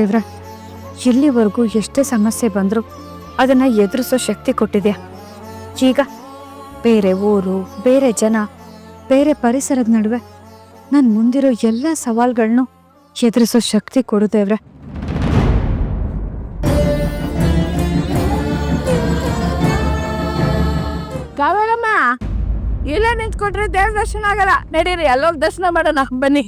ದೇವ್ರ, ಇಲ್ಲಿವರೆಗೂ ಎಷ್ಟೇ ಸಮಸ್ಯೆ ಬಂದರೂ ಅದನ್ನು ಎದುರಿಸೋ ಶಕ್ತಿ ಕೊಟ್ಟಿದೆ ಈಗ ಬೇರೆ ಊರು, ಬೇರೆ ಜನ, ಬೇರೆ ಪರಿಸರದ ನಡುವೆ ನನ್ನ ಮುಂದಿರೋ ಎಲ್ಲ ಸವಾಲ್ಗಳನ್ನೂ ಎದುರಿಸೋ ಶಕ್ತಿ ಕೊಡು ದೇವ್ರೆ. ಕಾವೇರಮ್ಮ, ಇಲ್ಲೇ ನಿಂತ್ಕೊಟ್ರೆ ದೇವ್ರ ದರ್ಶನ ಆಗಲ್ಲ. ನಡೀರಿ, ಅಲ್ಲೋಗಿ ದರ್ಶನ ಮಾಡೋಣ, ಬನ್ನಿ.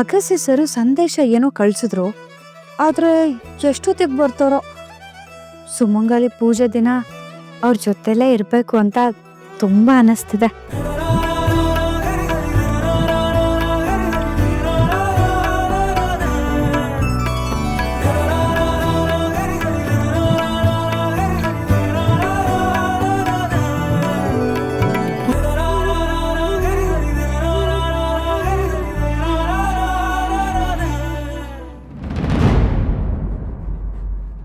ಅಗಸ್ಯ ಸರು ಸಂದೇಶ ಏನೋ ಕಳಿಸಿದ್ರು, ಆದರೆ ಎಷ್ಟೊತ್ತಿಗೆ ಬರ್ತಾರೋ? ಸುಮಂಗಲಿ ಪೂಜೆ ದಿನ ಅವ್ರ ಜೊತೆಲೇ ಇರಬೇಕು ಅಂತ ತುಂಬಾ ಅನಿಸ್ತಿದೆ.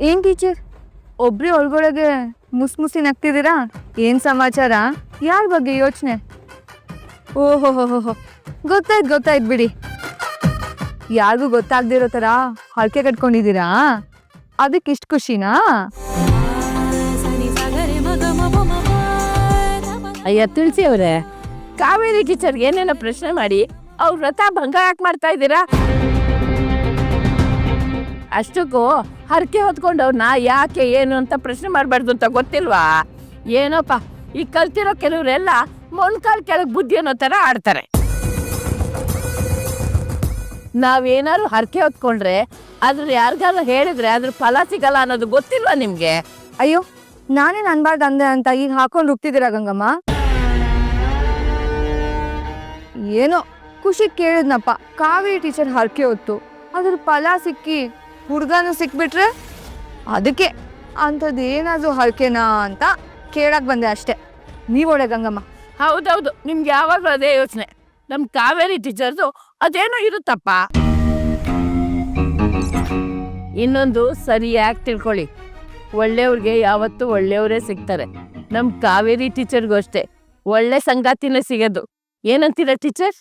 ಏನ್ ಟೀಚರ್? ಒಬ್ರಿ ಒಳಗೊಳಗೆ ಮುಸ್ ಮುಸಿ ನಗ್ತಿದ್ದೀರಾ ಏನ್ ಸಮಾಚಾರ? ಯಾರ ಬಗ್ಗೆ ಯೋಚನೆ? ಓಹೋ, ಹೋ ಗೊತ್ತಾಯ್ತು ಗೊತ್ತಾಯ್ತು ಬಿಡಿ. ಯಾರಿಗೂ ಗೊತ್ತಾಗ್ದಿರೋ ತರ ಹರಕೆ ಕಟ್ಕೊಂಡಿದ್ದೀರಾ? ಅದಕ್ಕೆ ಇಷ್ಟು ಖುಷಿನಾ? ಅಯ್ಯ, ತುಳಸಿ ಅವರೇ, ಕಾವೇರಿ ಟೀಚರ್ ಏನೇನೋ ಪ್ರಶ್ನೆ ಮಾಡಿ ಅವ್ರ ವ್ರತ ಭಂಗ ಯಾಕೆ ಮಾಡ್ತಾ ಇದ್ದೀರಾ? ಅಷ್ಟಕ್ಕೂ ಹರಕೆ ಹೊತ್ಕೊಂಡವ್ರನ್ನ ಯಾಕೆ, ಏನು ಅಂತ ಪ್ರಶ್ನೆ ಮಾಡಬಾರ್ದು ಅಂತ ಗೊತ್ತಿಲ್ವಾ? ಏನೋಪ್ಪ, ಈ ಕಲ್ತಿರೋ ಕೆಲವರೆಲ್ಲ ಮೊಣಕಾಲ್ ಕೆಳಗೆ ಬುದ್ಧಿ ಅನ್ನೋ ಥರ ಆಡ್ತಾರೆ. ನಾವೇನಾದ್ರು ಹರಕೆ ಹೊತ್ಕೊಂಡ್ರೆ ಅದ್ರ ಯಾರಿಗಾದ್ರು ಹೇಳಿದ್ರೆ ಅದ್ರ ಫಲ ಸಿಗಲ್ಲ ಅನ್ನೋದು ಗೊತ್ತಿಲ್ವಾ ನಿಮಗೆ? ಅಯ್ಯೋ, ನಾನೇನು ಅನ್ಬಾರ್ದು ಅಂದೆ ಅಂತ ಈಗ ಹಾಕೊಂಡು ಹೋಗ್ತಿದ್ದೀರಾ ಗಂಗಮ್ಮ? ಏನೋ, ಖುಷಿ ಕೇಳಿದ್ನಪ್ಪ. ಕಾವೇರಿ ಟೀಚರ್ ಹರಕೆ ಹೊತ್ತು, ಅದ್ರ ಫಲ ಸಿಕ್ಕಿ ಹುಡ್ಗನು ಸಿಕ್ಬಿಟ್ರೆ ಅದಕ್ಕೆ ಅಂಥದ್ದು ಏನಾದ್ರು ಹರಕೆನಾ ಅಂತ ಕೇಳಕ್ ಬಂದೆ ಅಷ್ಟೇ. ಒಳ್ಳೆ ಗಂಗಮ್ಮ ಹೌದೌದು, ನಿಮ್ಗೆ ಯಾವಾಗಲೂ ಅದೇ ಯೋಚನೆ. ನಮ್ಮ ಕಾವೇರಿ ಟೀಚರ್ದು ಅದೇನೋ ಇರುತ್ತಪ್ಪ. ಇನ್ನೊಂದು ಸರಿಯಾಗಿ ತಿಳ್ಕೊಳ್ಳಿ. ಒಳ್ಳೆಯವ್ರಿಗೆ ಯಾವತ್ತೂ ಒಳ್ಳೆಯವರೇ ಸಿಗ್ತಾರೆ. ನಮ್ಮ ಕಾವೇರಿ ಟೀಚರ್ಗೂ ಅಷ್ಟೇ. ಒಳ್ಳೆ ಸಂಗಾತಿನೇ ಸಿಗೋದು. ಏನಂತೀರ ಟೀಚರ್?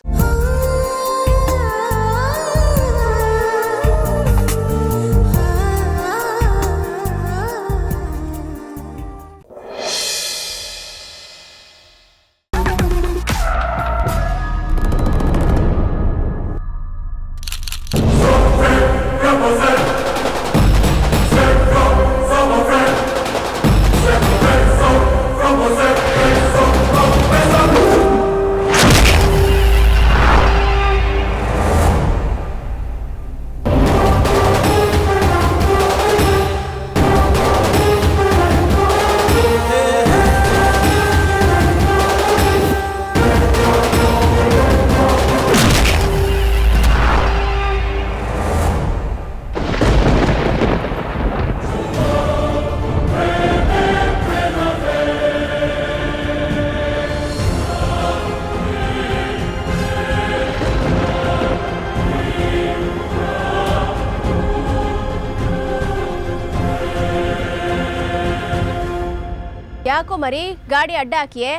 ಗಾಡಿ ಅಡ್ಡ ಹಾಕಿಯೇ?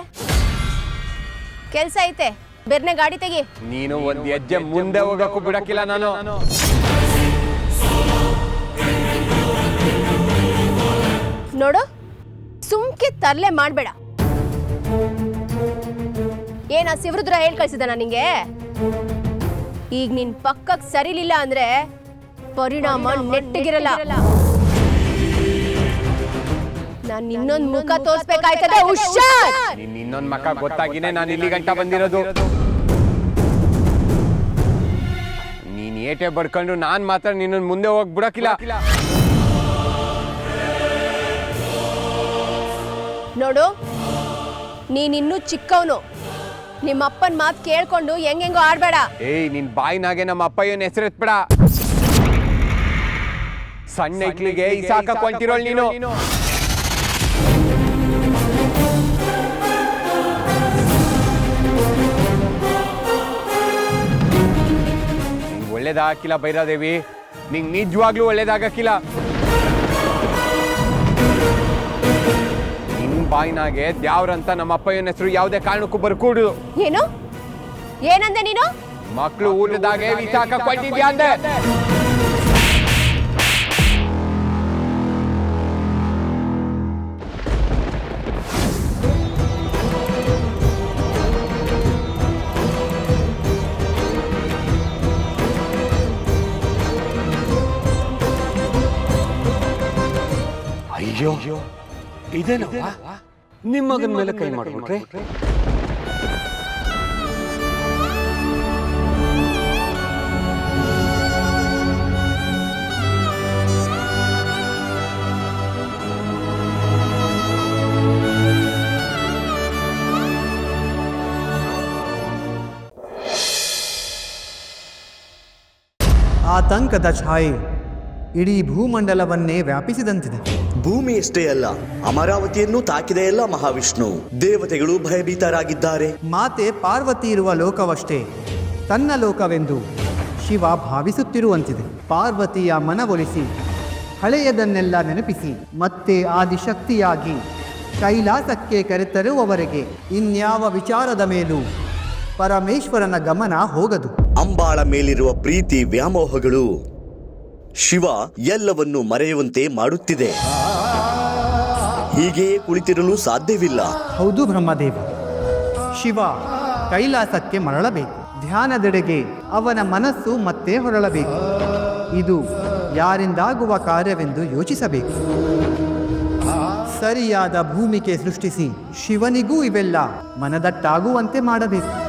ಕೆಲ್ಸ ಐತೆ. ಬೇರೆ ಗಾಡಿ ತೆಗಿ. ನೀನು ಒಂದ್ ಹೆಜ್ಜೆ ಮುಂದೆ ಹೋಗಕ್ಕೂ ಬಿಡಕ್ಕಿಲ್ಲ ನಾನು. ನೋಡು ಸುಮ್ಕೆ ತರ್ಲೆ ಮಾಡ್ಬೇಡ. ಏನ ಶಿವರುದ್ರ ಹೇಳ್ ಕಳ್ಸಿದಾನ ನಿಂಗೆ? ಈಗ ನಿನ್ ಪಕ್ಕಕ್ಕೆ ಸರಿಲಿಲ್ಲ ಅಂದ್ರೆ ಪರಿಣಾಮ ನೆಟ್ಟಗಿರಲ್ಲ. ನಾನ್ ಇನ್ನೊಂದ್ ಮುಖ ತೋರ್ಸ್ಬೇಕಾಯ್ತದೆ ಹುಷಾರ್! ನಿನ್ ಇನ್ನೊಂದ್ ಮಕ್ಕ ಗೊತ್ತಾಗಿನೇ ನಾನು ಇಲ್ಲಿ ಗಂಟ ಬಂದಿರೋದು. ನೀನ್ ಏಟೆ ಬಡ್ಕೊಂಡು ನಾನ್ ಮಾತ್ರ ನಿನ್ನ ಮುಂದೆ ಹೋಗ್ ಬಿಡಕಿಲ್ಲ ನೋಡು ನೀನಿನ್ನೂ ಚಿಕ್ಕವನು. ನಿಮ್ಮ ಅಪ್ಪನ ಮಾತು ಕೇಳ್ಕೊಂಡು ಹೆಂಗೆಂಗೋ ಆಡ್ಬೇಡ. ಏಯ್ ನಿನ್ ಬಾಯಿನಾಗೆ ನಮ್ಮ ಅಪ್ಪಯ್ಯನ ಹೆಸರೆತ್ಬೇಡ ಸಣ್ಣ ಇಟ್ಲಿಗೆ ಈ ಸಾಕೊಂತಿರೋಳ್ ನೀನು. ಒಳ್ಳೇದಾಗಿಲ್ಲ ಭೈರಾದೇವಿ. ನಿಂಗೆ ನಿಜವಾಗ್ಲೂ ಒಳ್ಳೇದಾಗಕ್ಕಿಲ್ಲ. ನಿನ್ ಬಾಯಿನಾಗೆ ದ್ಯಾವ್ರಂತ ನಮ್ಮ ಅಪ್ಪಯ್ಯನ ಹೆಸರು ಯಾವುದೇ ಕಾರಣಕ್ಕೂ ಬರ್ಕೂಡುದು ಏನು? ಏನಂದೆ ನೀನು? ಮಕ್ಕಳು ಊಟದಾಗೆ ವಿಚಾಕ ಕೊಟ್ಟಿದ್ಯಾ ಅಂದೆ. ಅಯ್ಯೋ ಇದೇನಪ್ಪ ನಿಮ್ಮ ಮಗನ ಮೇಲೆ ಕೈ ಮಾಡ್ಬಿಟ್ರೆ? ಆತಂಕದ ಛಾಯೆ. ಇಡೀ ಭೂಮಂಡಲವನ್ನೇ ವ್ಯಾಪಿಸಿದಂತಿದೆ. ಭೂಮಿಯಷ್ಟೇ ಅಲ್ಲ ಅಮರಾವತಿಯನ್ನು ತಾಕಿದೆಯಲ್ಲ ಮಹಾವಿಷ್ಣು. ದೇವತೆಗಳು ಭಯಭೀತರಾಗಿದ್ದಾರೆ. ಮಾತೆ ಪಾರ್ವತಿ ಇರುವ ಲೋಕವಷ್ಟೇ ತನ್ನ ಲೋಕವೆಂದು ಶಿವ ಭಾವಿಸುತ್ತಿರುವಂತಿದೆ. ಪಾರ್ವತಿಯ ಮನವೊಲಿಸಿ ಹಳೆಯದನ್ನೆಲ್ಲ ನೆನಪಿಸಿ ಮತ್ತೆ ಆದಿಶಕ್ತಿಯಾಗಿ ಕೈಲಾಸಕ್ಕೆ ಕರೆತರುವವರೆಗೆ ಇನ್ಯಾವ ವಿಚಾರದ ಮೇಲೂ ಪರಮೇಶ್ವರನ ಗಮನ ಹೋಗದು. ಅಂಬಾಳ ಮೇಲಿರುವ ಪ್ರೀತಿ ವ್ಯಾಮೋಹಗಳು ಶಿವ ಎಲ್ಲವನ್ನು ಮರೆಯುವಂತೆ ಮಾಡುತ್ತಿದೆ. ಹೀಗೆಯೇ ಕುಳಿತಿರಲು ಸಾಧ್ಯವಿಲ್ಲ. ಹೌದು ಬ್ರಹ್ಮದೇವ. ಶಿವ ಕೈಲಾಸಕ್ಕೆ ಮರಳಬೇಕು. ಧ್ಯಾನದೆಡೆಗೆ ಅವನ ಮನಸ್ಸು ಮತ್ತೆ ಹೊರಳಬೇಕು. ಇದು ಯಾರಿಂದಾಗುವ ಕಾರ್ಯವೆಂದು ಯೋಚಿಸಬೇಕು. ಸರಿಯಾದ ಭೂಮಿಕೆ ಸೃಷ್ಟಿಸಿ ಶಿವನಿಗೂ ಇವೆಲ್ಲ ಮನದಟ್ಟಾಗುವಂತೆ ಮಾಡಬೇಕು.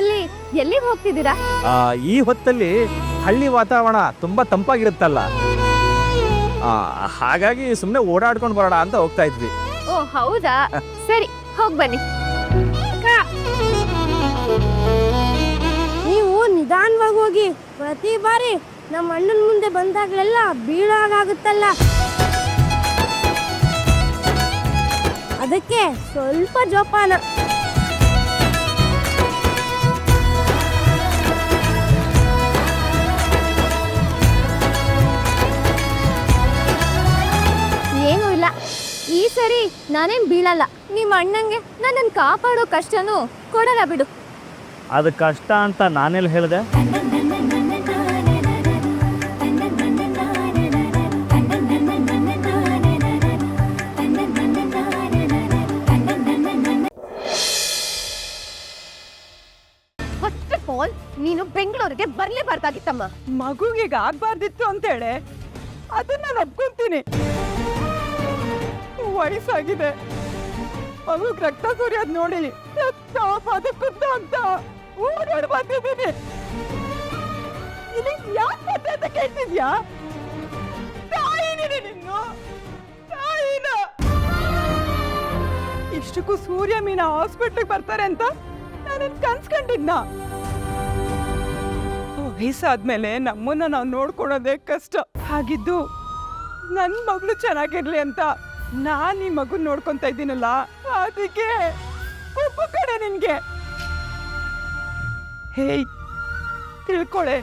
ಹೊತ್ತಲ್ಲಿ ಎಲ್ಲಿಗೆ ಹೋಗ್ತಿದ್ದೀರಾ? ಆ, ಈ ಹೊತ್ತಲ್ಲಿ ಹಳ್ಳಿ ವಾತಾವರಣ ತುಂಬಾ ತಂಪಾಗಿರುತ್ತಲ್ಲ. ಆ, ಹಾಗಾಗಿ ಸುಮ್ಮನೆ ಓಡಾಡ್ಕೊಂಡು ಬರೋಣ ಅಂತ ಹೋಗ್ತಾ ಇದ್ವಿ. ಓ ಹೌದಾ? ಸರಿ ಹೋಗ್ ಬನ್ನಿ. ನೀವು ನಿಧಾನವಾಗಿ ಹೋಗಿ ಪ್ರತಿ ಬಾರಿ ನಮ್ಮ ಅಣ್ಣನ ಮುಂದೆ ಬಂದಾಗಲೆಲ್ಲ ಬೀಳಾಗುತ್ತಲ್ಲ ಅದಕ್ಕೆ ಸ್ವಲ್ಪ ಜೋಪಾನ. ನಾನೇನ್ ಬೀಳಲ್ಲ. ನಿಮ್ಮ ಅಣ್ಣಂಗೆ ನನ್ನ ಕಾಪಾಡೋ ಕಷ್ಟನೂ ಕೊಡಲ್ಲ ಬಿಡು. ಅದು ಕಷ್ಟ ಅಂತ ನಾನೇ ಹೇಳಿದೆ. ಫಸ್ಟ್ ಆಫ್ ಆಲ್ ನೀನು ಬೆಂಗಳೂರಿಗೆ ಬರ್ಲೇಬಾರ್ದಾಗಿತ್ತಮ್ಮ. ಮಗುಗೆ ಆಗ್ಬಾರ್ದಿತ್ತು ಅಂತೇಳಿ ಅದನ್ನ ನಾನು ಒಪ್ಕೊಂತೀನಿ ವಯಸ್ಸಾಗಿದೆ. ಅವಳು ರಕ್ತ ಸುರಿಯೋದ್ ನೋಡಿ ರಕ್ತ ಬದುಕುತ್ತ ಅಂತ ಓಡಾಡ್ ಬಂದಿದ್ದೀನಿ ಇಲ್ಲಿ ಯಾಕೆ ಮತ್ತೆ ಅಂತ ಕೇಳ್ತಿದ್ಯಾ? ನಿನ್ನು. ತಾಯಿನ. ಇಷ್ಟಕ್ಕೂ ಸೂರ್ಯ ಮೀನ ಹಾಸ್ಪಿಟ್ಲಿಗೆ ಬರ್ತಾರೆ ಅಂತ ನಾನು ಕನ್ಸ್ಕೊಂಡಿದ್ನ ವಯಸ್ಸಾದ್ಮೇಲೆ ನಮ್ಮನ್ನ ನಾವು ನೋಡ್ಕೊಳೋದೇ ಕಷ್ಟ. ಹಾಗಿದ್ದು ನನ್ನ ಮಗಳು ಚೆನ್ನಾಗಿರ್ಲಿ ಅಂತ ನಾನ್ ಈ ಮಗುನ ನೋಡ್ಕೊಂತ ಇದ್ದೀನಲ್ಲ, ಅದಕ್ಕೆ ಒಬ್ಬ ಕಡೆ ನಿನ್ಗೆ. ಹೇಯ್, ತಿಳ್ಕೊಳೆ.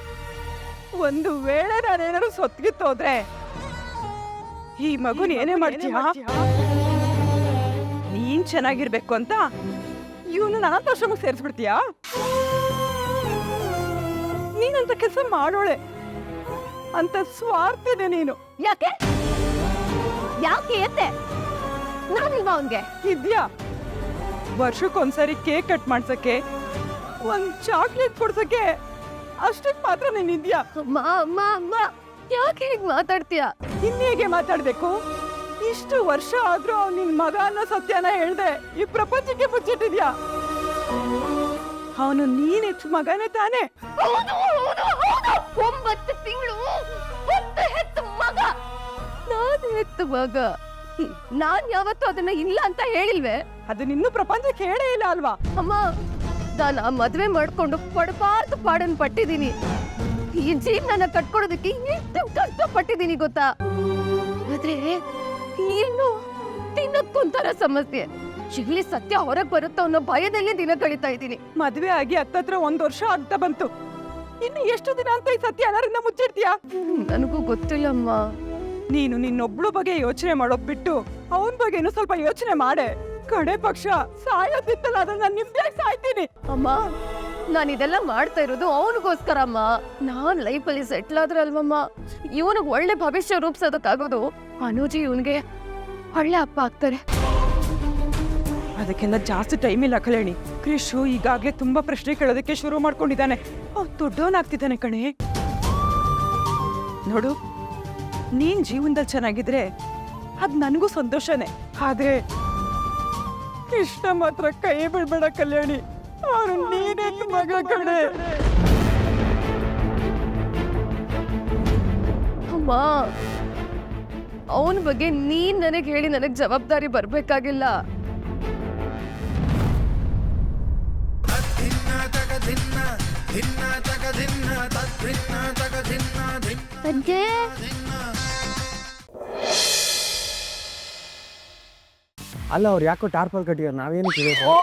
ಒಂದು ವೇಳೆ ನಾನೇನಾದ್ರು ಸೊತ್ಗಿತ್ತೋದ್ರೆ ಈ ಮಗುನೇನೇ ಏನೇ ಮಾಡ್ತೀಯ? ನೀನ್ ಚೆನ್ನಾಗಿರ್ಬೇಕು ಅಂತ ಇವನು ಅನಾಥಾಶ್ರಮಕ್ಕೆ ಸೇರಿಸ್ಬಿಡ್ತೀಯಾ? ನೀನಂತ ಕೆಲಸ ಮಾಡೋಳೆ. ಅಂತ ಸ್ವಾರ್ಥಿದೆ ನೀನು. ಯಾಕೆ? ಯಾಕೆ ಎತ್ತೆ ನಾನಿಲ್ವಾ ಅವನ್ಗೆ? ಇದ್ಯಾ? ವರ್ಷಕ್ಕೊಂದ್ಸರಿ ಕೇಕ್ ಕಟ್ ಮಾಡ್ಸಕ್ಕೆ ಒಂದ್ ಚಾಕ್ಲೇಟ್ ಕೊಡ್ಸಕ್ಕೆ ಅಷ್ಟಕ್ಕೆ ಮಾತ್ರ ನೀನ್ ಇದ್ಯಾ? ಅಮ್ಮ ಅಮ್ಮ ಅಮ್ಮ ಯಾಕೆ ಹೀಗ್ ಮಾತಾಡ್ತೀಯ? ಇನ್ನೇಗೆ ಮಾತಾಡ್ಬೇಕು? ಇಷ್ಟು ವರ್ಷ ಆದ್ರೂ ಅವ್ನ್ ನಿನ್ ಮಗ ಅನ್ನೋ ಸತ್ಯನ ಹೇಳ್ದೆ ಈ ಪ್ರಪಂಚಕ್ಕೆ ಮುಚ್ಚಿಟ್ಟಿದ್ಯಾ? ಅವನು ನೀನ್ ಹೆಚ್ಚು ಮಗನೇ ತಾನೇ? ಹೌದು, ಹೌದು, ಹೌದು. ಒಂಬತ್ತು ತಿಂಗಳು ಹೆತ್ತು ಮಗ. ನಾನ್ ಯಾವತ್ತೂ ಅದನ್ನ ಇಲ್ಲ ಅಂತ ಹೇಳಿಲ್ವೇ? ಅದು ನಿನ್ನೂ ಪ್ರಪಂಚಕ್ಕೆ ಹೇಳೇ ಇಲ್ಲ ಅಲ್ವಾ? ಅಮ್ಮ ನಾನು ಆ ಮದ್ವೆ ಮಾಡ್ಕೊಂಡು ಪಡಬಾರ್ದು ಪಾಡನ್ ಪಟ್ಟಿದ್ದೀನಿ. ಈ ಜೀವನ ಕಟ್ಕೊಡೋದಕ್ಕೆ ಎಷ್ಟು ಕಷ್ಟ ಪಟ್ಟಿದ್ದೀನಿ ಗೊತ್ತಾ? ಆದ್ರೆ ಏನು ತಿನ್ನಕ್ಕೊಂಥರ ಸಮಸ್ಯೆ. ಎಲ್ಲಿ ಸತ್ಯ ಹೊರಗ್ ಬರುತ್ತೋ ಅನ್ನೋ ಭಯದಲ್ಲೇ ದಿನ ಕಳೀತಾ ಇದ್ದೀನಿ. ಮದ್ವೆ ಆಗಿ ಹತ್ತತ್ರ ಒಂದ್ ವರ್ಷ ಆಗ್ತಾ ಬಂತು. ಇನ್ನು ಎಷ್ಟು ದಿನ ಅಂತ ಈ ಸತ್ಯ ಎಲ್ಲರಿಂದ ಮುಚ್ಚಿಡ್ತೀಯಾ? ನನಗೂ ಗೊತ್ತಿಲ್ಲಮ್ಮ. ನೀನು ನಿನ್ನೊಬ್ಳು ಬಗ್ಗೆ ಯೋಚನೆ ಮಾಡೋದ್ ಬಿಟ್ಟು ಅವನ್ ಬಗ್ಗೆನೂ ಸ್ವಲ್ಪ ಯೋಚನೆ ಮಾಡೆ. ಕಡೆ ಪಕ್ಷ ಸಾಯೋದಿತ್ತಲ್ಲ ಅದನ್ನ ನಾನು ನಿಮ್ದೇ ಸಾಯ್ತೀನಿ? ಅಮ್ಮ ನಾನು ಇದೆಲ್ಲ ಮಾಡ್ತಾ ಇರೋದು ಅವನಿಗೋಸ್ಕರ ಅಮ್ಮ. ನಾನ್ ಲೈಫಲ್ಲಿ ಸೆಟ್ಲ್ ಆದ್ರೆ ಅಲ್ವಮ್ಮ. ಇವನಿಗೆ ಒಳ್ಳೆ ಭವಿಷ್ಯ ರೂಪಿಸೋದಕ್ಕಾಗೋದು ಅನುಜಿ ಇವನಿಗೆ ಒಳ್ಳೆ ಅಪ್ಪ ಆಗ್ತಾರೆ. ಅದಕ್ಕೆಲ್ಲ ಜಾಸ್ತಿ ಟೈಮ್ ಇಲ್ಲ ಕಲ್ಯಾಣಿ. ಕ್ರಿಶು ಈಗಾಗ್ಲೇ ತುಂಬಾ ಪ್ರಶ್ನೆ ಕೇಳೋದಕ್ಕೆ ಶುರು ಮಾಡ್ಕೊಂಡಿದ್ದಾನೆ. ಅವ್ನು ದೊಡ್ಡವನಾಗ್ತಿದ್ದಾನೆ ಕಣೆ. ನೋಡು ನೀನ್ ಜೀವನದಲ್ಲಿ ಚೆನ್ನಾಗಿದ್ರೆ ಅದ್ ನನಗೂ ಸಂತೋಷನೇ ಆದ್ರೆ ಕೃಷ್ಣ ಮಾತ್ರ ಕೈ ಬಿಡ್ಬೇಡ ಕಲ್ಯಾಣಿ ಅವನು ನೀನೇ ಮಗ ಕಣೆ ಅಮ್ಮ ಅವನ ಬಗ್ಗೆ ನೀನ್ ನನಗೆ ಹೇಳಿ ನನಗೆ ಜವಾಬ್ದಾರಿ ಬರ್ಬೇಕಾಗಿಲ್ಲ ಅಜ್ಜೆ ಅಲ್ಲ ಅವ್ರು ಯಾಕೋ ಟಾರ್ಪಲ್ ಕಟ್ಟಿದಾರೆ? ನಾವೇನು ಕೇಳಬೇಕು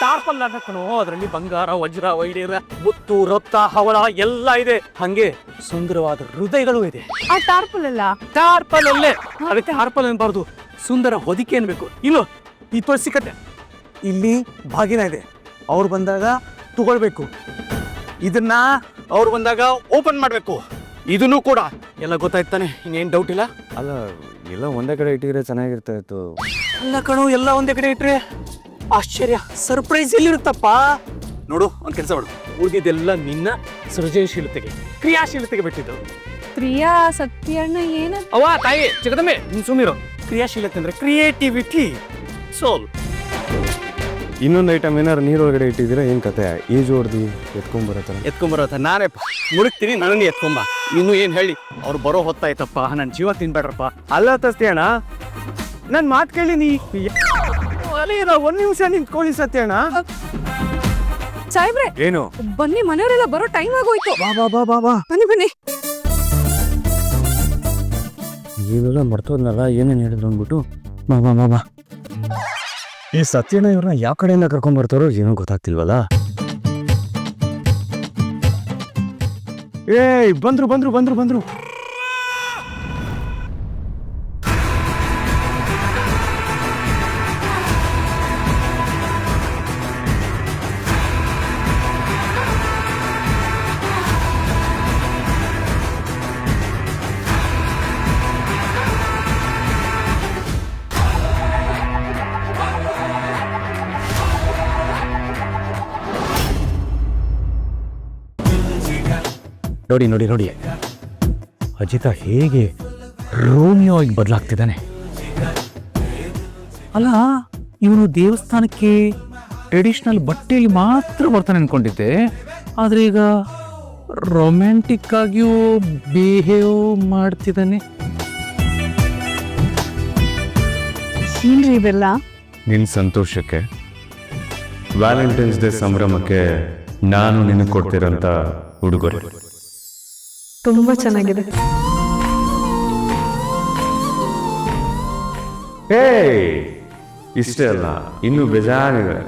ಟಾರ್ಪಲ್ ಕಣೋ ಅದರಲ್ಲಿ ಬಂಗಾರ ವಜ್ರ ವೈಡಿರ ಮುತ್ತು ರಕ್ತ ಹವಳ ಎಲ್ಲ ಇದೆ. ಹಂಗೆ ಸುಂದರವಾದ ಹೃದಯಗಳು ಇದೆ. ಆ ಟಾರ್ಪಲ್ ಅಲ್ಲ ಟಾರ್ಪಲ್ ಅಲ್ಲೇ ಅದಕ್ಕೆ ಟಾರ್ಪಲ್ ಅನ್ಬಾರ್ದು. ಸುಂದರ ಹೊದಿಕೆ ಅನ್ಬೇಕು. ಇಲ್ಲೋ ಈ ಸಿಕ್ಕತ್ತೆ ಇಲ್ಲಿ ಬಾಗಿನ ಇದೆ. ಅವ್ರು ಬಂದಾಗ ತಗೊಳ್ಬೇಕು. ಇದನ್ನ ಅವ್ರು ಬಂದಾಗ ಓಪನ್ ಮಾಡಬೇಕು. ಇದನ್ನು ಕೂಡ. ಎಲ್ಲ ಗೊತ್ತಾಯ್ತಾನೆ ಇನ್ನೇನು ಡೌಟ್ ಇಲ್ಲ? ಅಲ್ಲ ಎಲ್ಲ ಒಂದೇ ಕಡೆ ಇಟ್ಟಿದ್ರೆ ಚೆನ್ನಾಗಿರ್ತಾ ಇತ್ತು ಅಲ್ಲ ಕಣೋ ಎಲ್ಲ ಒಂದೇ ಕಡೆ ಇಟ್ರೆ ಆಶ್ಚರ್ಯ ಸರ್ಪ್ರೈಸ್ ಎಲ್ಲಿರುತ್ತಪ್ಪ? ನೋಡು ಒಂದು ಕೆಲಸ ಮಾಡು. ಉಳಿದಿದ್ದೆಲ್ಲ ನಿನ್ನ ಸೃಜನಶೀಲತೆಗೆ ಕ್ರಿಯಾಶೀಲತೆಗೆ ಬಿಟ್ಟಿದ್ದು. ಪ್ರಿಯಾ ಸತ್ಯಣ್ಣ ಏನು ಅವ ತಾಯಿ ಜಗದಮ್ಮೆ ನೀನ್ ಸುಮ್ಮಿರೋ ಕ್ರಿಯಾಶೀಲತೆ ಅಂದ್ರೆ ಕ್ರಿಯೇಟಿವಿಟಿ ಸೋಲ್ ಇನ್ನೊಂದು ಐಟಮ್ ಏನಾರು ನೀರೊಳಗಡೆ ಇಟ್ಟಿದ್ದೀರಾ? ಏನು ಕತೆ? ಈಜು ಹೊಡ್ದು ಎತ್ಕೊಂಡ್ಬರತ್ತಲ್ಲ ಎತ್ಕೊಂಬರತ್ತ ನಾನೇ ಮುಳುಗ್ತೀನಿ ನನಗೆ ಎತ್ಕೊಂಬ ಇನ್ನು ಏನು ಹೇಳಿ? ಅವ್ರು ಬರೋ ಹೊತ್ತಾಯ್ತಪ್ಪ ನನ್ನ ಜೀವ ತಿನ್ಬೇಡ್ರಪ್ಪ. ಅಲ್ಲ ತಸ್ತಿ ಅಣ್ಣ ನನ್ ಮಾತು ಕೇಳಿ ನೀ ಅಲ್ಲ ಒಂದು ನಿಮಿಷ ನಿಂತ್ಕೊಳ್ಳಿ ಸತ್ಯಣ್ಣ. ಸಾಹೇಬ್ರೆ ಏನು? ಬನ್ನಿ ಮನೆಯವರೆಲ್ಲ ಬರೋ ಟೈಮ್ ಆಗೋಯ್ತು. ಬಾ ಬಾ ಬಾ ಬಾ ಬಾ. ಬನ್ನಿ ಬನ್ನಿ. ಇವೆಲ್ಲ ಮರ್ತೋದ್ನಲ್ಲ ಏನೇನು ಹೇಳಿದ್ರು ಅಂದ್ಬಿಟ್ಟು? ಬಾ ಬಾ ಬಾ ಬಾ. ಈ ಸತ್ಯನ ಇವ್ರನ್ನ ಯಾವ ಕಡೆಯಿಂದ ಕರ್ಕೊಂಡ್ ಬರ್ತಾರೋ ಏನೋ ಗೊತ್ತಾಗ್ತಿಲ್ವಲ್ಲ? ಏಯ್ ಬಂದ್ರು ಬಂದ್ರು ಬಂದ್ರು ಬಂದ್ರು. ನೋಡಿ ನೋಡಿ ನೋಡಿ. ಅಜಿತ ಹೇಗೆ ರೋಮಿಯೋ ಆಗಿ ಬದಲಾಗ್ತಿದ್ದಾನೆ. ಅಲ್ಲ ಇವನು ದೇವಸ್ಥಾನಕ್ಕೆ ಟ್ರೆಡಿಷನಲ್ ಬಟ್ಟೆಯಲ್ಲಿ ಮಾತ್ರ ಬರ್ತಾನೆ ಅನ್ಕೊಂಡಿದ್ದೆ. ಆದ್ರೆ ಈಗ ರೊಮ್ಯಾಂಟಿಕ್ ಆಗಿಯೂ ಬಿಹೇವ್ ಮಾಡ್ತಿದ್ದಾನೆ. ಇವೆಲ್ಲ? ನಿನ್ನ ಸಂತೋಷಕ್ಕೆ ವ್ಯಾಲೆಂಟೈನ್ಸ್ ಡೇ ಸಂಭ್ರಮಕ್ಕೆ ನಾನು ನಿನಗೆ ಕೊಡ್ತಿರಂತ ಉಡುಗೊರೆ. ತುಂಬಾ ಚೆನ್ನಾಗಿದೆ. ಹೇ ಇಷ್ಟೇ ಅಲ್ಲ ಇನ್ನೂ ಬೇಜಾರಿದೆ.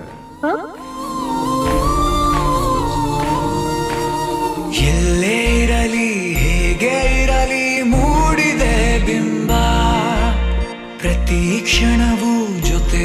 ಎಲ್ಲೇ ಇರಲಿ ಹೇಗೆ ಇರಲಿ ಮೂಡಿದೆ ಬಿಂಬ. ಪ್ರತಿ ಕ್ಷಣವೂ ಜೊತೆ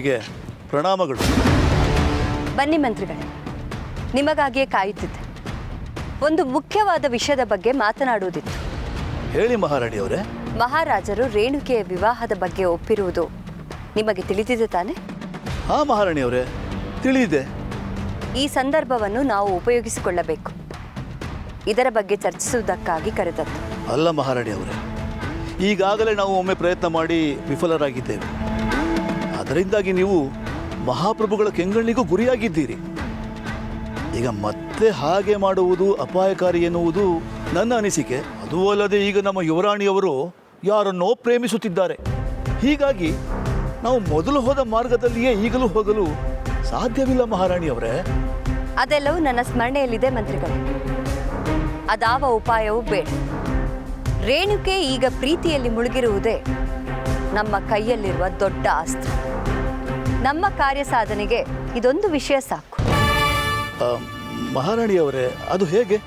ಅವರಿಗೆ ಪ್ರಣಾಮಗಳು. ಬನ್ನಿ ಮಂತ್ರಿಗಳೇ ನಿಮಗಾಗಿಯೇ ಕಾಯುತ್ತಿದ್ದೆ. ಒಂದು ಮುಖ್ಯವಾದ ವಿಷಯದ ಬಗ್ಗೆ ಮಾತನಾಡುವುದಿತ್ತು. ಹೇಳಿ ಮಹಾರಾಣಿ ಅವರೇ. ಮಹಾರಾಜರು ರೇಣುಕೆಯ ವಿವಾಹದ ಬಗ್ಗೆ ಒಪ್ಪಿರುವುದು ನಿಮಗೆ ತಿಳಿದಿದೆ ತಾನೆ? ಹಾ ಮಹಾರಾಣಿ ಅವರೇ ತಿಳಿದಿದೆ. ಈ ಸಂದರ್ಭವನ್ನು ನಾವು ಉಪಯೋಗಿಸಿಕೊಳ್ಳಬೇಕು. ಇದರ ಬಗ್ಗೆ ಚರ್ಚಿಸುವುದಕ್ಕಾಗಿ ಕರೆದದ್ದು. ಅಲ್ಲ ಮಹಾರಾಣಿ ಅವರೇ ಈಗಾಗಲೇ ನಾವು ಒಮ್ಮೆ ಪ್ರಯತ್ನ ಮಾಡಿ ವಿಫಲರಾಗಿದ್ದೇವೆ. ಅದರಿಂದಾಗಿ ನೀವು ಮಹಾಪ್ರಭುಗಳ ಕೆಂಗಣ್ಣಿಗೂ ಗುರಿಯಾಗಿದ್ದೀರಿ. ಈಗ ಮತ್ತೆ ಹಾಗೆ ಮಾಡುವುದು ಅಪಾಯಕಾರಿ ಎನ್ನುವುದು ನನ್ನ ಅನಿಸಿಕೆ. ಅದೂ ಅಲ್ಲದೆ ಈಗ ನಮ್ಮ ಯುವರಾಣಿಯವರು ಯಾರನ್ನೋ ಪ್ರೇಮಿಸುತ್ತಿದ್ದಾರೆ. ಹೀಗಾಗಿ ನಾವು ಮೊದಲು ಹೋದ ಮಾರ್ಗದಲ್ಲಿಯೇ ಈಗಲೂ ಹೋಗಲು ಸಾಧ್ಯವಿಲ್ಲ ಮಹಾರಾಣಿಯವರೇ. ಅದೆಲ್ಲವೂ ನನ್ನ ಸ್ಮರಣೆಯಲ್ಲಿದೆ ಮಂತ್ರಿಗಳು. ಅದಾವ ಉಪಾಯವೂ ಬೇಡ. ರೇಣುಕೆ ಈಗ ಪ್ರೀತಿಯಲ್ಲಿ ಮುಳುಗಿರುವುದೇ ನಮ್ಮ ಕೈಯಲ್ಲಿರುವ ದೊಡ್ಡ ಆಸ್ತಿ. ನಮ್ಮ ಕಾರ್ಯ ಸಾಧನೆಗೆ ಇದೊಂದು ವಿಷಯ ಸಾಕು. ಮಹಾರಾಣಿಯವರೇ ಅದು ಹೇಗೆ?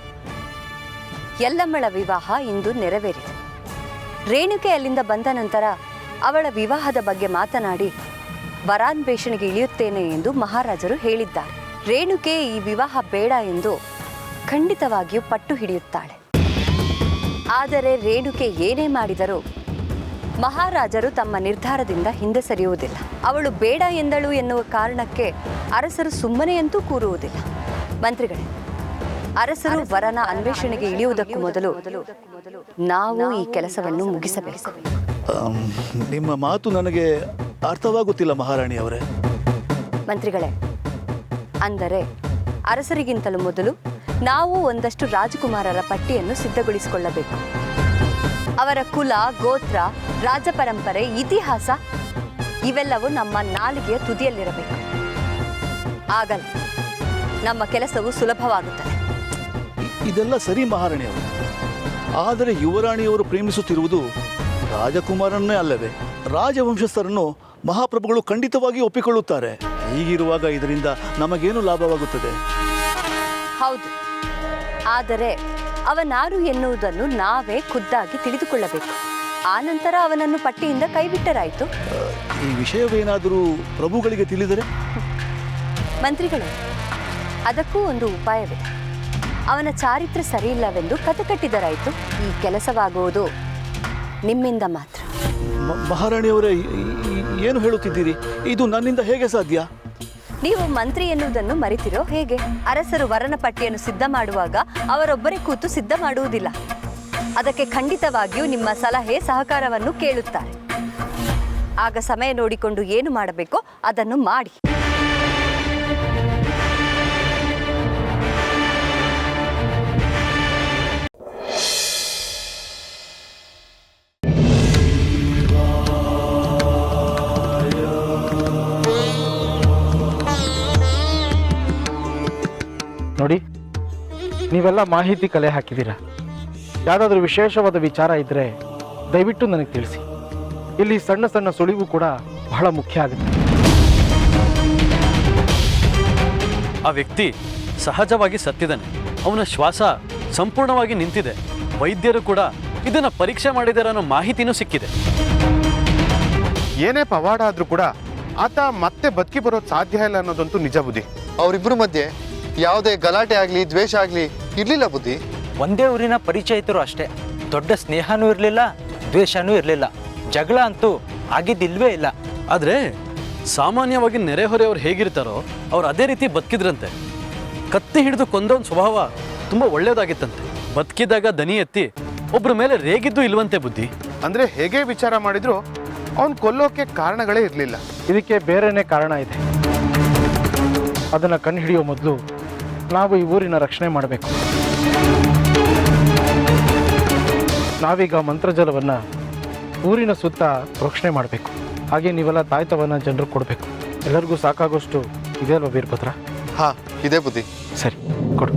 ಯಲ್ಲಮ್ಮಳ ವಿವಾಹ ಇಂದು ನೆರವೇರಿದೆ ರೇಣುಕೆ ಅಲ್ಲಿಂದ ಬಂದ ನಂತರ ಅವಳ ವಿವಾಹದ ಬಗ್ಗೆ ಮಾತನಾಡಿ ವರಾನ್ವೇಷಣೆಗೆ ಇಳಿಯುತ್ತೇನೆ ಎಂದು ಮಹಾರಾಜರು ಹೇಳಿದ್ದಾರೆ. ರೇಣುಕೆ ಈ ವಿವಾಹ ಬೇಡ ಎಂದು ಖಂಡಿತವಾಗಿಯೂ ಪಟ್ಟು ಹಿಡಿಯುತ್ತಾಳೆ. ಆದರೆ ರೇಣುಕೆ ಏನೇ ಮಾಡಿದರೂ ಮಹಾರಾಜರು ತಮ್ಮ ನಿರ್ಧಾರದಿಂದ ಹಿಂದೆ ಸರಿಯುವುದಿಲ್ಲ. ಅವಳು ಬೇಡ ಎಂದಳು ಎನ್ನುವ ಕಾರಣಕ್ಕೆ ಅರಸರು ಸುಮ್ಮನೆಯಂತೂ ಕೂರುವುದಿಲ್ಲ. ಮಂತ್ರಿಗಳೇ ಅರಸರು ವರನ ಅನ್ವೇಷಣೆಗೆ ಇಳಿಯುವುದಕ್ಕೂ ಮೊದಲು ನಾವು ಈ ಕೆಲಸವನ್ನು ಮುಗಿಸಬೇಕು. ನಿಮ್ಮ ಮಾತು ನನಗೆ ಅರ್ಥವಾಗುತ್ತಿಲ್ಲ ಮಹಾರಾಣಿ ಅವರೇ. ಮಂತ್ರಿಗಳೇ ಅಂದರೆ ಅರಸರಿಗಿಂತಲೂ ಮೊದಲು ನಾವು ಒಂದಷ್ಟು ರಾಜಕುಮಾರರ ಪಟ್ಟಿಯನ್ನು ಸಿದ್ಧಗೊಳಿಸಿಕೊಳ್ಳಬೇಕು. ಅವರ ಕುಲ ಗೋತ್ರ ರಾಜ ಪರಂಪರೆ ಇತಿಹಾಸ ಇವೆಲ್ಲವೂ ನಮ್ಮ ನಾಲಿಗೆಯ ತುದಿಯಲ್ಲಿರಬೇಕು. ಆಗಲ್ಲ ನಮ್ಮ ಕೆಲಸವು ಸುಲಭವಾಗುತ್ತದೆ. ಇದೆಲ್ಲ ಸರಿ ಮಹಾರಾಣಿಯವರು. ಆದರೆ ಯುವರಾಣಿಯವರು ಪ್ರೇಮಿಸುತ್ತಿರುವುದು ರಾಜಕುಮಾರನ್ನೇ ಅಲ್ಲದೆ ರಾಜವಂಶಸ್ಥರನ್ನು ಮಹಾಪ್ರಭುಗಳು ಖಂಡಿತವಾಗಿ ಒಪ್ಪಿಕೊಳ್ಳುತ್ತಾರೆ. ಹೀಗಿರುವಾಗ ಇದರಿಂದ ನಮಗೇನು ಲಾಭವಾಗುತ್ತದೆ? ಹೌದು. ಆದರೆ ಅವನಾರು ಎನ್ನುವುದನ್ನು ನಾವೇ ಖುದ್ದಾಗಿ ತಿಳಿದುಕೊಳ್ಳಬೇಕು. ಆನಂತರ ಅವನನ್ನು ಪಟ್ಟಿಯಿಂದ ಕೈಬಿಟ್ಟರಾಯಿತು. ಈ ವಿಷಯವೇನಾದರೂ ಪ್ರಭುಗಳಿಗೆ ತಿಳಿದರೆ? ಮಂತ್ರಿಗಳು ಅದಕ್ಕೂ ಒಂದು ಉಪಾಯವಿದೆ. ಅವನ ಚಾರಿತ್ರ ಸರಿಯಿಲ್ಲವೆಂದು ಕತೆ ಕಟ್ಟಿದರಾಯಿತು. ಈ ಕೆಲಸವಾಗುವುದು ನಿಮ್ಮಿಂದ ಮಾತ್ರ. ಮಹಾರಾಣಿಯವರೇ ಏನು ಹೇಳುತ್ತಿದ್ದೀರಿ? ಇದು ನನ್ನಿಂದ ಹೇಗೆ ಸಾಧ್ಯ? ನೀವು ಮಂತ್ರಿ ಎನ್ನುವುದನ್ನು ಮರಿತಿರೋ ಹೇಗೆ? ಅರಸರು ವರನ ಪಟ್ಟಿಯನ್ನು ಸಿದ್ಧ ಮಾಡುವಾಗ ಅವರೊಬ್ಬರೇ ಕೂತು ಸಿದ್ಧ ಮಾಡುವುದಿಲ್ಲ. ಅದಕ್ಕೆ ಖಂಡಿತವಾಗಿಯೂ ನಿಮ್ಮ ಸಲಹೆ, ಸಹಕಾರವನ್ನು ಕೇಳುತ್ತಾರೆ. ಆಗ ಸಮಯ ನೋಡಿಕೊಂಡು ಏನು ಮಾಡಬೇಕೋ ಅದನ್ನು ಮಾಡಿ. ನೋಡಿ, ನೀವೆಲ್ಲ ಮಾಹಿತಿ ಕಲೆ ಹಾಕಿದ್ದೀರಾ? ಯಾವುದಾದ್ರೂ ವಿಶೇಷವಾದ ವಿಚಾರ ಇದ್ದರೆ ದಯವಿಟ್ಟು ನನಗೆ ತಿಳಿಸಿ. ಇಲ್ಲಿ ಸಣ್ಣ ಸಣ್ಣ ಸುಳಿವು ಕೂಡ ಬಹಳ ಮುಖ್ಯ ಆಗುತ್ತೆ. ಆ ವ್ಯಕ್ತಿ ಸಹಜವಾಗಿ ಸತ್ತಿದ್ದಾನೆ. ಅವನ ಶ್ವಾಸ ಸಂಪೂರ್ಣವಾಗಿ ನಿಂತಿದೆ. ವೈದ್ಯರು ಕೂಡ ಇದನ್ನು ಪರೀಕ್ಷೆ ಮಾಡಿದ್ದಾರೆ ಅನ್ನೋ ಮಾಹಿತಿನೂ ಸಿಕ್ಕಿದೆ. ಏನೇ ಪವಾಡ ಆದ್ರೂ ಕೂಡ ಆತ ಮತ್ತೆ ಬದುಕಿ ಬರೋದು ಸಾಧ್ಯ ಇಲ್ಲ ಅನ್ನೋದಂತೂ ನಿಜ ಬುದ್ಧಿ. ಅವರಿಬ್ಬರ ಮಧ್ಯೆ ಯಾವುದೇ ಗಲಾಟೆ ಆಗಲಿ ದ್ವೇಷ ಆಗಲಿ ಇರಲಿಲ್ಲ ಬುದ್ಧಿ. ಒಂದೇ ಊರಿನ ಪರಿಚಯಿತರು ಅಷ್ಟೇ. ದೊಡ್ಡ ಸ್ನೇಹನೂ ಇರಲಿಲ್ಲ ದ್ವೇಷನೂ ಇರಲಿಲ್ಲ. ಜಗಳ ಅಂತೂ ಆಗಿದ್ದಿಲ್ವೇ ಇಲ್ಲ. ಆದರೆ ಸಾಮಾನ್ಯವಾಗಿ ನೆರೆಹೊರೆಯವ್ರು ಹೇಗಿರ್ತಾರೋ ಅವ್ರು ಅದೇ ರೀತಿ ಬದುಕಿದ್ರಂತೆ. ಕತ್ತಿ ಹಿಡಿದು ಕೊಂದವನ ಸ್ವಭಾವ ತುಂಬ ಒಳ್ಳೆಯದಾಗಿತ್ತಂತೆ ಬದುಕಿದಾಗ ದನಿ ಎತ್ತಿ ಒಬ್ಬರ ಮೇಲೆ ರೇಗಿದ್ದು ಇಲ್ವಂತೆ ಬುದ್ಧಿ. ಅಂದರೆ ಹೇಗೆ ವಿಚಾರ ಮಾಡಿದ್ರು ಅವನು ಕೊಲ್ಲೋಕೆ ಕಾರಣಗಳೇ ಇರಲಿಲ್ಲ. ಇದಕ್ಕೆ ಬೇರೆನೇ ಕಾರಣ ಇದೆ. ಅದನ್ನು ಕಂಡು ಹಿಡಿಯೋ ಮೊದಲು ನಾವು ಈ ಊರಿನ ರಕ್ಷಣೆ ಮಾಡಬೇಕು. ನಾವೀಗ ಮಂತ್ರಜಲವನ್ನು ಊರಿನ ಸುತ್ತ ರಕ್ಷಣೆ ಮಾಡಬೇಕು. ಹಾಗೆ ನೀವೆಲ್ಲ ತಾಯ್ತವನ್ನು ಜನರು ಕೊಡಬೇಕು. ಎಲ್ಲರಿಗೂ ಸಾಕಾಗೋಷ್ಟು ಇದೆ ಅಲ್ವಾ ವೀರಭದ್ರ? ಹಾಂ ಇದೇ ಬುದ್ಧಿ. ಸರಿ ಕೊಡು.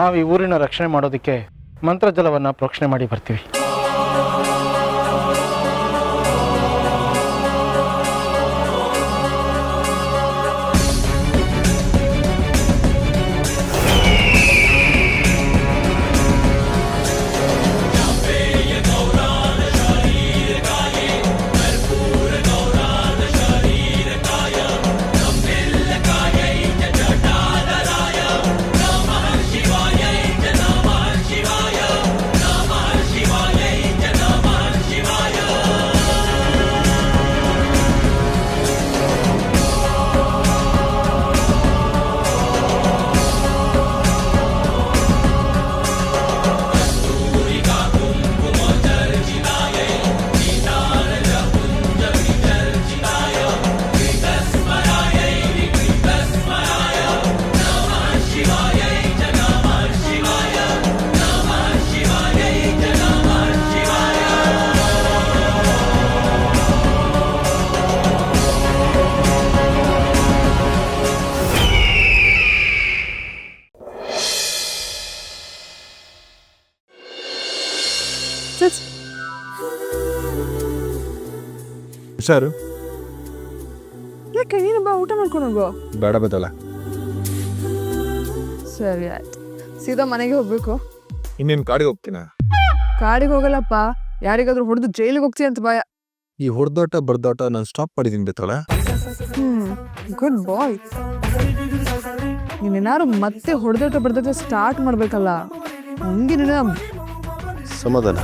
ನಾವು ಈ ಊರಿನ ರಕ್ಷಣೆ ಮಾಡೋದಕ್ಕೆ ಮಂತ್ರಜಲವನ್ನು ಪ್ರೋಕ್ಷಣೆ ಮಾಡಿ ಬರ್ತೀವಿ. ಹುಷಾರು? ಯಾಕೆ ನೀನು ಬಾ ಊಟ ಮಾಡ್ಕೊಂಡು ಹೋಗು. ಬೇಡ ಬದಲ ಸರಿ ಆಯ್ತು. ಸೀದಾ ಮನೆಗೆ ಹೋಗ್ಬೇಕು. ಇನ್ನೇನು ಕಾಡಿಗೆ ಹೋಗ್ತೀನ? ಕಾಡಿಗೆ ಹೋಗಲ್ಲಪ್ಪ. ಯಾರಿಗಾದ್ರೂ ಹೊಡೆದು ಜೈಲಿಗೆ ಹೋಗ್ತೀಯ ಅಂತ ಭಯ. ಈ ಹೊಡೆದಾಟ ಬರ್ದಾಟ ನಾನು ಸ್ಟಾಪ್ ಮಾಡಿದ್ದೀನಿ ಬೇತಾಳ ಹ್ಮ್ ಗುಡ್ ಬಾಯ್ ನೀನೇನಾದ್ರು ಮತ್ತೆ ಹೊಡೆದಾಟ ಬಡ್ದಾಟ ಸ್ಟಾರ್ಟ್ ಮಾಡ್ಬೇಕಲ್ಲ. ಹಂಗೆ ನಿನ್ನ ಸಮಾಧಾನ.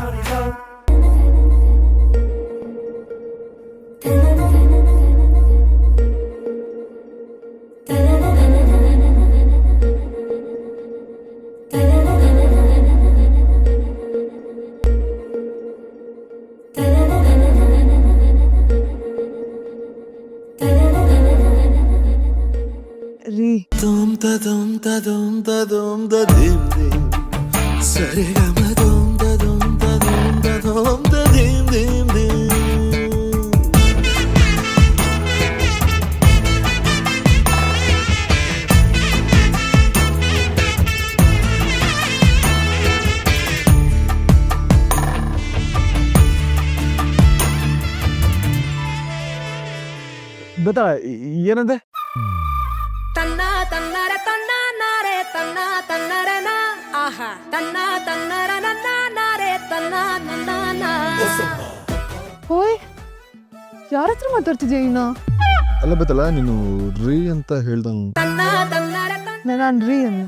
ಬೇತ? ಏನಂದೆ? ತನ್ನ ತನ್ನರ ತನ್ನ ನಾರೆ ತನ್ನ ತನ್ನರನ ಆಹಾ ತನ್ನ ತನ್ನರ ನನ್ನ ನಾರೆ ತನ್ನ ನನ್ನ ಹೋಯ್ ಯಾರ ಹತ್ರ ಮಾತಾಡ್ತಿದ್ಯಾ ಇನ್ನು ಅಲ್ಲ ಬೇತಲ್ಲ ನೀನು ರೀ ಅಂತ ಹೇಳ್ದಂಗೆ. ತನ್ನ ತನ್ನರ ತನ್ನ ನಾನು ರೀ ಅನ್ನ.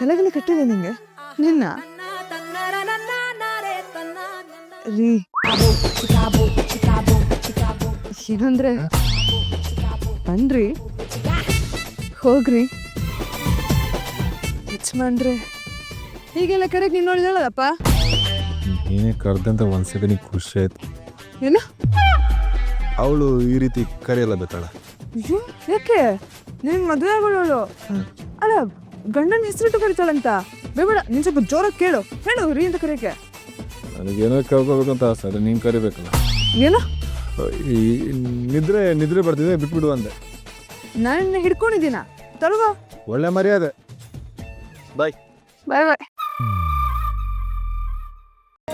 ತಲೆಗಲ್ಲಿ ಕಟ್ಟಿದೆ ನಿಂಗೆ. ನಿನ್ನ? ತನ್ನರ ನನ್ನ ನಾರೆ ತನ್ನ ಚಿಕಾಬೋ ರೀ. ಏನಂದ್ರೆ? ಬನ್ರಿ ಹೋಗ್ರಿ. ಯಜಮಾನ್ರೆ ಹೀಗೆಲ್ಲ ಕರೆಕ್ಟ್ ನೀನು ನೋಡಿದಳಪ್ಪ ಏನೇ ಕರ್ದಂತ ಒಂದು ನೀ ಖುಷಿ ಆಯ್ತು. ಏನು? ಅವಳು ಈ ರೀತಿ ಕರೆಯಲ್ಲ ಬೇತಾಳ ಅಯ್ಯೋ ಯಾಕೆ? ನಿನ್ ಮದುವೆ ಆಗೋಳು ಅಲ್ಲ ಗಂಡನ ಹೆಸರಿಟ್ಟು ಕರಿತಾಳಂತ. ಬೇಡ ನಿನ್ ಸ್ವಲ್ಪ ಜೋರಾಗಿ ಕೇಳು. ಹೇಳು ರೀ ಅಂತ ಕರೆಯಕ್ಕೆ. ನನಗೇನೋ ಕೇಳ್ಕೋಬೇಕಂತ ಆಸೆ ಅದೇ ನೀನು ಕರಿಬೇಕಲ್ಲ. ಏನು? ಈ ನಿದ್ರೆ ನಿದ್ರೆ ಬರ್ತಿದೆ ಬಿಟ್ಬಿಡು ಅಂದೆ. ನಾನು ಹಿಡ್ಕೊಂಡಿದ್ದೀನ? ತಳುವ ಒಳ್ಳೆ ಮರ್ಯಾದೆ. ಬಾಯ್. ಬಾಯ್ ಬಾಯ್.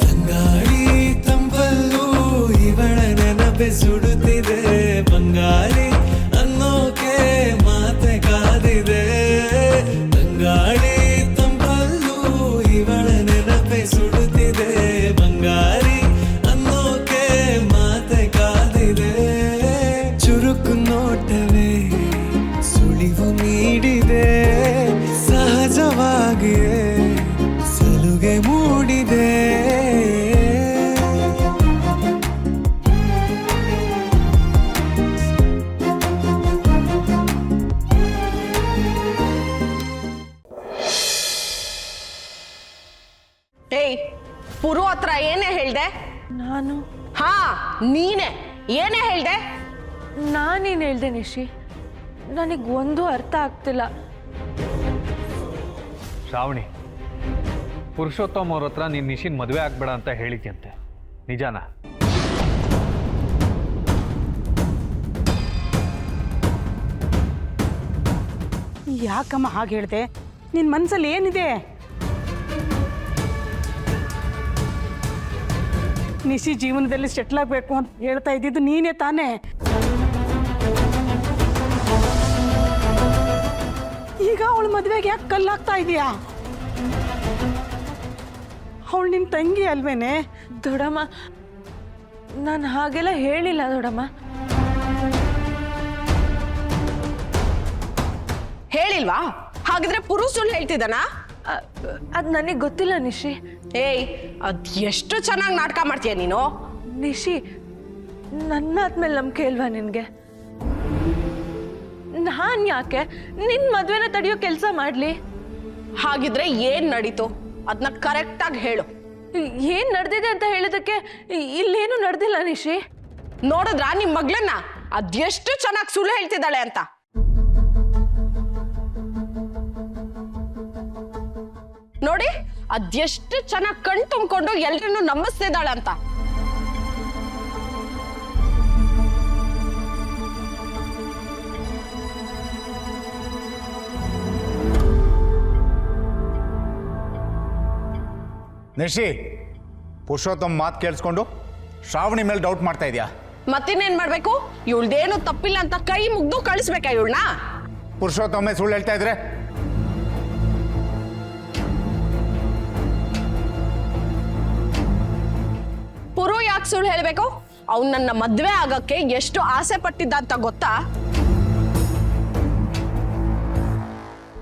ಬಂಗಾಳಿ ತಂಬಲ್ಲು ಇವಳ ನೆನಪೆ ಸುಡುತ್ತಿದೆ. ಬಂಗಾಳಿ ನಾನು? ಹಾ ನೀನೆ. ಏನೇ ಹೇಳ್ದೆ? ನಾನೇನು ಹೇಳ್ದೆ ನಿಶಿ? ನನಗೆ ಒಂದು ಅರ್ಥ ಆಗ್ತಿಲ್ಲ. ಶ್ರಾವಣಿ ಪುರುಷೋತ್ತಮ್ ಅವ್ರ ಹತ್ರ ನೀನು ನಿಶಿನ್ ಮದುವೆ ಆಗ್ಬೇಡ ಅಂತ ಹೇಳಿದ್ಯಂತೆ. ನಿಜಾನ? ಯಾಕಮ್ಮ ಹಾಗೆ ಹೇಳ್ದೆ? ನಿನ್ನ ಮನಸ್ಸಲ್ಲಿ ಏನಿದೆ? ನಿಶಿ ಜೀವನದಲ್ಲಿ ಸೆಟ್ಲ್ ಆಗಬೇಕು ಅಂತ ಹೇಳ್ತಾ ಇದ್ದಿದ್ದು ನೀನೇ ತಾನೇ? ಈಗ ಅವಳ ಮದುವೆಗೆ ಯಾಕೆ ಕಲ್ಲಾಗ್ತಾ ಇದೀಯಾ? ಅವಳು ನಿನ್ನ ತಂಗಿ ಅಲ್ವೇನೆ? ದೊಡಮ್ಮ ನಾನು ಹಾಗೆಲ್ಲ ಹೇಳಿಲ್ಲ ದೊಡಮ್ಮ. ಹೇಳಿಲ್ವಾ? ಹಾಗಿದ್ರೆ ಪುರುಷ ಸುಳ್ಳು ಹೇಳ್ತಿದ್ದಾನಾ? ಅದು ನನಗೆ ಗೊತ್ತಿಲ್ಲ ನಿಶಿ. ಏಯ್ ಅದ್ ಎಷ್ಟು ಚೆನ್ನಾಗಿ ನಾಟಕ ಮಾಡ್ತೀಯ ನೀನು? ನಿಶಿ ನನ್ನ ಆದ್ಮೇಲೆ ನಂಬಿಕೆ ಇಲ್ವಾ ನಿನಗೆ? ನಾನು ಯಾಕೆ ನಿನ್ನ ಮದುವೆನ ತಡೆಯೋ ಕೆಲಸ ಮಾಡಲಿ? ಹಾಗಿದ್ರೆ ಏನ್ ನಡೀತು? ಅದನ್ನ ಕರೆಕ್ಟಾಗಿ ಹೇಳು. ಏನು ನಡೆದಿದೆ ಅಂತ ಹೇಳೋದಕ್ಕೆ ಇಲ್ಲೇನು ನಡೆದಿಲ್ಲ ನಿಶಿ. ನೋಡಿದ್ರಾ ನಿಮ್ ಮಗ್ಳನ್ನ? ಅದೆಷ್ಟು ಚೆನ್ನಾಗಿ ಸುಳ್ಳು ಹೇಳ್ತಿದ್ದಾಳೆ ಅಂತ? ನೋಡಿ ಅದೆಷ್ಟು ಚೆನ್ನಾಗಿ ಕಣ್ ತುಂಬಿಕೊಂಡು ಎಲ್ರನ್ನೂ ನಂಬಿಸ್ತಿದ್ದಾಳೆ ಅಂತ. ನಿಶಿ ಪುರುಷೋತ್ತಮ್ ಮಾತು ಕೇಳಿಸ್ಕೊಂಡು ಶ್ರಾವಣಿ ಮೇಲೆ ಡೌಟ್ ಮಾಡ್ತಾ ಇದೆಯಾ? ಮತ್ತಿನ್ನೇನ್ ಮಾಡ್ಬೇಕು? ಇವಳ್ದೇನು ತಪ್ಪಿಲ್ಲ ಅಂತ ಕೈ ಮುಗ್ದು ಕಳಿಸ್ಬೇಕಾ ಇವಳನ್ನ ಪುರುಷೋತ್ತಮೇ ಸುಳ್ಳು ಹೇಳ್ತಾ ಇದ್ರೆ? ಯಾಕೆ ಸುಳ್ಳು ಹೇಳಬೇಕು? ಅವ್ನು ನನ್ನ ಮದ್ವೆ ಆಗಕ್ಕೆ ಎಷ್ಟು ಆಸೆ ಪಟ್ಟಿದ್ದ ಅಂತ ಗೊತ್ತಾ?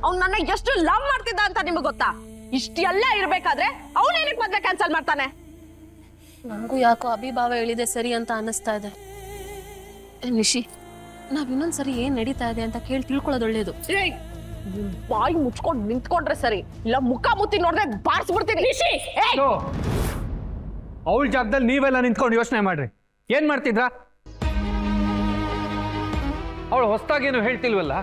ಅವ್ನು ನನ್ನ ಎಷ್ಟು ಲವ್ ಮಾಡ್ತಿದ್ದ ಅಂತ ನಿಮಗೆ ಗೊತ್ತಾ? ಇಷ್ಟೆಲ್ಲ ಇರ್ಬೇಕಾದ್ರೆ ಅವನೇನಕ್ಕೆ ಮದ್ವೆ ಕ್ಯಾನ್ಸಲ್ ಮಾಡ್ತಾನೆ? ನನಗೂ ಯಾಕೋ ಅಭಿಭಾವ ಹೇಳಿದೆ ಸರಿ ಅಂತ ಅನ್ನಿಸ್ತಾ ಇದೆ. ನಿಶಿ ನಾವ್ ಇನ್ನೊಂದ್ಸರಿ ಏನ್ ನಡೀತಾ ಇದೆ ಅಂತ ಕೇಳಿ ತಿಳ್ಕೊಳ್ಳೋದು ಒಳ್ಳೇದು. ಏಯ್, ನಿನ್ ಬಾಯಿ ಮುಚ್ಕೊಂಡು ನಿಂತ್ಕೊಂಡ್ರೆ ಸರಿ. ಇಲ್ಲ ಮುಖ ಮುತ್ತಿ ನೋಡಿದ್ರೆ ಬಾರಿಸ್ಬಿಡ್ತೀನಿ. ನಿಶಿ ಏಯ್! ಅವಳ ಜಾಗದಲ್ಲಿ ನೀವೆಲ್ಲ ನಿಂತ್ಕೊಂಡು ಯೋಚನೆ ಮಾಡ್ರಿ. ಏನ್ ಮಾಡ್ತಿದ್ರಾ? ಅವಳು ಹೊಸ್ದಾಗೇನು ಹೇಳ್ತಿಲ್ವಲ್ಲ?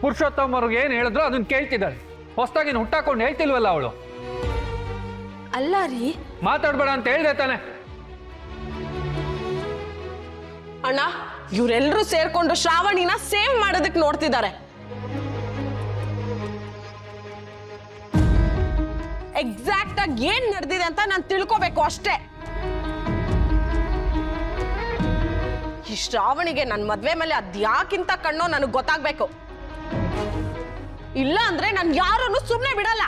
ಪುರುಷೋತ್ತಮ್ ಅವ್ರಿಗೆ ಏನು ಹೇಳಿದ್ರು ಅದನ್ನ ಕೇಳ್ತಿದ್ದಾಳೆ. ಹೊಸ್ದಾಗೇನು ಹುಟ್ಟಾಕೊಂಡು ಹೇಳ್ತಿಲ್ವಲ್ಲ ಅವಳು? ಅಲ್ಲ ರೀ. ಮಾತಾಡ್ಬೇಡ ಅಂತ ಹೇಳ್ದೆ ತಾನೆ. ಅಣ್ಣ ಇವರೆಲ್ಲರೂ ಸೇರ್ಕೊಂಡು ಶ್ರಾವಣಿನ ಸೇವ್ ಮಾಡೋದಕ್ಕೆ ನೋಡ್ತಿದ್ದಾರೆ. ಎಕ್ಸಾಕ್ಟ್ ಆಗಿ ಏನ್ ನಡೆದಿದೆ ಅಂತ ನಾನು ತಿಳ್ಕೋಬೇಕು ಅಷ್ಟೇ. ಈ ಶ್ರಾವಣಿಗೆ ನನ್ನ ಮದ್ವೆ ಮೇಲೆ ಅದ್ಯಾಕಿಂತ ಕಣ್ಣೋ ನನಗೆ ಗೊತ್ತಾಗ್ಬೇಕು. ಇಲ್ಲ ಅಂದ್ರೆ ನಾನು ಯಾರನ್ನು ಸುಮ್ಮನೆ ಬಿಡಲ್ಲ.